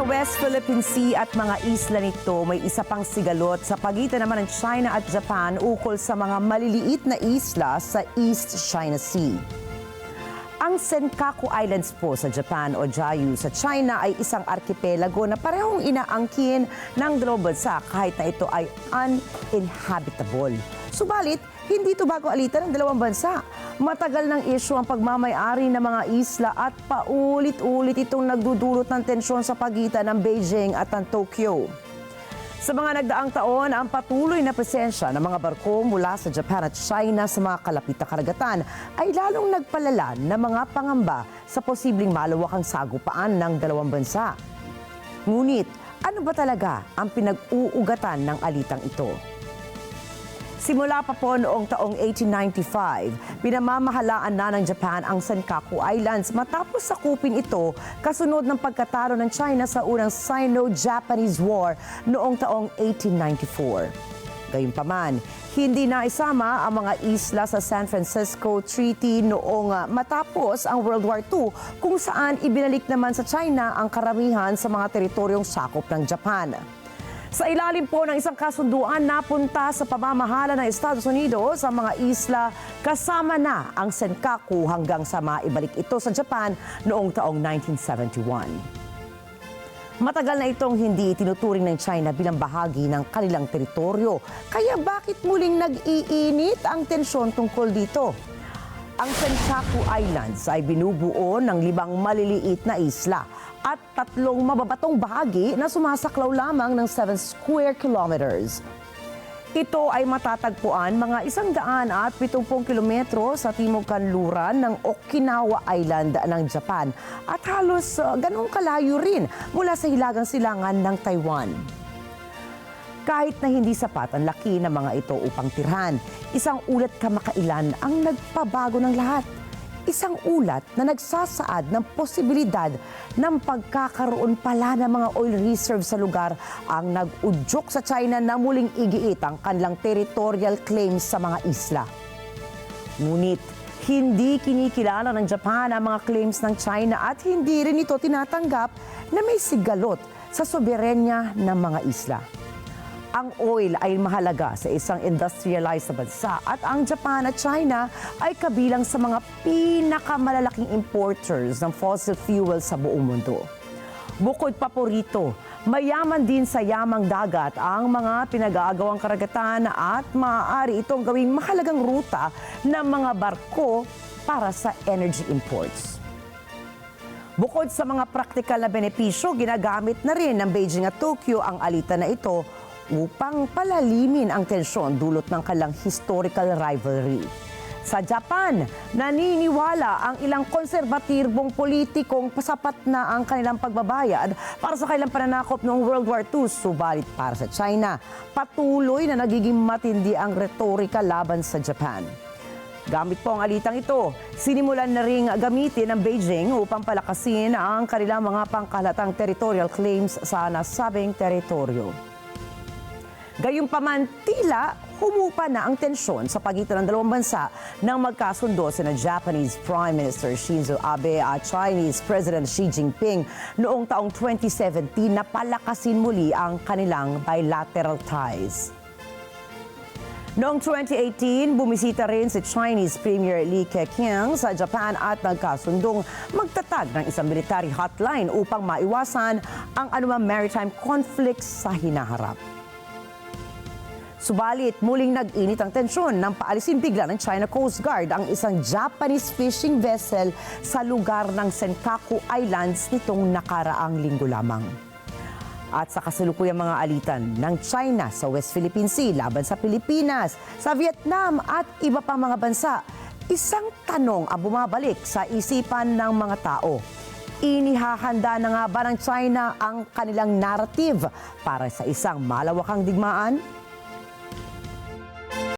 sa West Philippine Sea at mga isla nito, may isa pang sigalot sa pagitan naman ng China at Japan ukol sa mga maliliit na isla sa East China Sea. Ang Senkaku Islands po sa Japan o Jeju sa China ay isang arkipelago na parehong inaangkin ng dalawang bansa kahit na ito ay uninhabitable. Subalit, hindi ito bago alitan ng dalawang bansa. Matagal ng isyu ang pagmamayari ng mga isla at paulit-ulit itong nagdudulot ng tensyon sa pagitan ng Beijing at ng Tokyo. Sa mga nagdaang taon, ang patuloy na presensya ng mga barko mula sa Japan at China sa mga kalapit na karagatan ay lalong nagpalala ng mga pangamba sa posibleng malawakang sagupaan ng dalawang bansa. Ngunit, ano ba talaga ang pinag-uugatan ng alitang ito? Simula pa po noong taong 1895, pinamamahalaan na ng Japan ang Senkaku Islands matapos sakupin ito kasunod ng pagkatalo ng China sa unang Sino-Japanese War noong taong 1894. Gayunpaman, hindi na isama ang mga isla sa San Francisco Treaty noong ah, matapos ang World War II kung saan ibinalik naman sa China ang karamihan sa mga teritoryong sakop ng Japan. Sa ilalim po ng isang kasunduan, napunta sa pamamahala ng Estados Unidos ang mga isla kasama na ang Senkaku hanggang sa maibalik ito sa Japan noong taong 1971. Matagal na itong hindi tinuturing ng China bilang bahagi ng kanilang teritoryo. Kaya bakit muling nag-iinit ang tensyon tungkol dito? Ang Senkaku Islands ay binubuo ng limang maliliit na isla at tatlong mababatong bahagi na sumasaklaw lamang ng 7 square kilometers. Ito ay matatagpuan mga isang daan at 70 kilometro sa timog kanluran ng Okinawa Island ng Japan at halos uh, ganong kalayo rin mula sa hilagang silangan ng Taiwan. Kahit na hindi sapat ang laki ng mga ito upang tirhan, isang ulat kamakailan ang nagpabago ng lahat. Isang ulat na nagsasaad ng posibilidad ng pagkakaroon pala ng mga oil reserve sa lugar ang nag-udyok sa China na muling igiit ang kanilang territorial claims sa mga isla. Ngunit hindi kinikilala ng Japan ang mga claims ng China at hindi rin ito tinatanggap na may sigalot sa soberenya ng mga isla. Ang oil ay mahalaga sa isang industrialized na bansa at ang Japan at China ay kabilang sa mga pinakamalalaking importers ng fossil fuel sa buong mundo. Bukod pa po rito, mayaman din sa yamang dagat ang mga pinag-aagawang karagatan at maaari itong gawing mahalagang ruta ng mga barko para sa energy imports. Bukod sa mga praktikal na benepisyo, ginagamit na rin ng Beijing at Tokyo ang alitan na ito upang palalimin ang tensyon dulot ng kalang historical rivalry. Sa Japan, naniniwala ang ilang konserbatibong politikong pasapat na ang kanilang pagbabayad para sa kanilang pananakop noong World War II. Subalit para sa China, patuloy na nagiging matindi ang retorika laban sa Japan. Gamit po ang alitang ito, sinimulan na ring gamitin ng Beijing upang palakasin ang kanilang mga pangkalatang territorial claims sa nasabing teritoryo. Gayunpaman, tila humupa na ang tensyon sa pagitan ng dalawang bansa nang magkasundo sina Japanese Prime Minister Shinzo Abe at Chinese President Xi Jinping noong taong 2017 na palakasin muli ang kanilang bilateral ties. Noong 2018, bumisita rin si Chinese Premier Li Keqiang sa Japan at nagkasundong magtatag ng isang military hotline upang maiwasan ang anumang maritime conflicts sa hinaharap. Subalit, muling nag-init ang tensyon nang paalisin bigla ng China Coast Guard ang isang Japanese fishing vessel sa lugar ng Senkaku Islands nitong nakaraang linggo lamang. At sa kasalukuyang mga alitan ng China sa West Philippine Sea laban sa Pilipinas, sa Vietnam at iba pang mga bansa, isang tanong ang bumabalik sa isipan ng mga tao. Inihahanda na nga ba ng China ang kanilang narrative para sa isang malawakang digmaan?